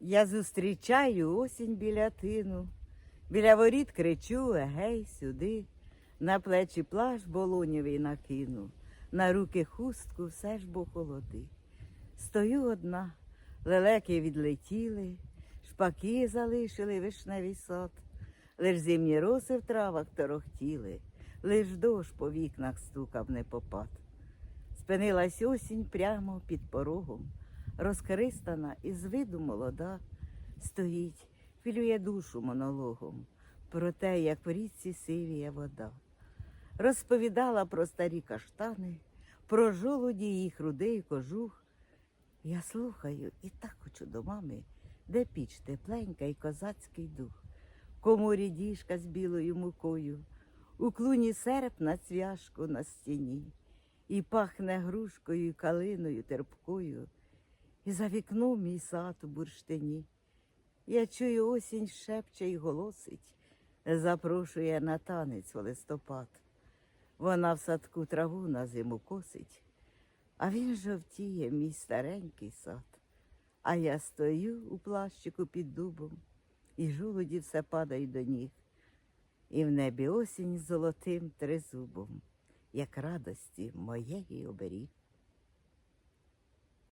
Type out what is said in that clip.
Я зустрічаю осінь біля тину, біля воріт кричу егей сюди, на плечі плащ болонєвий накину, на руки хустку все ж бо холоди. Стою одна, лелеки відлетіли, шпаки залишили вишневий сад, лиш зимні роси в травах торохтіли, лиш дощ по вікнах стукав непопад. Спинилась осінь прямо під порогом, розкористана і з виду молода, стоїть, хвилює душу монологом про те, як в річці сивіє вода. Розповідала про старі каштани, про жолуді їх рудий кожух. Я слухаю і так хочу до мами, де піч тепленька і козацький дух, в коморі діжка з білою мукою, у клуні серп на цвяшку на стіні, і пахне грушкою і калиною терпкою, і за вікном мій сад у бурштині. Я чую осінь шепче й голосить, запрошує на танець в листопад. Вона в садку траву на зиму косить, а він жовтіє, мій старенький сад. А я стою у плащику під дубом, і жолуді все падають до ніг, і в небі осінь золотим тризубом, як радості моєї оберіг.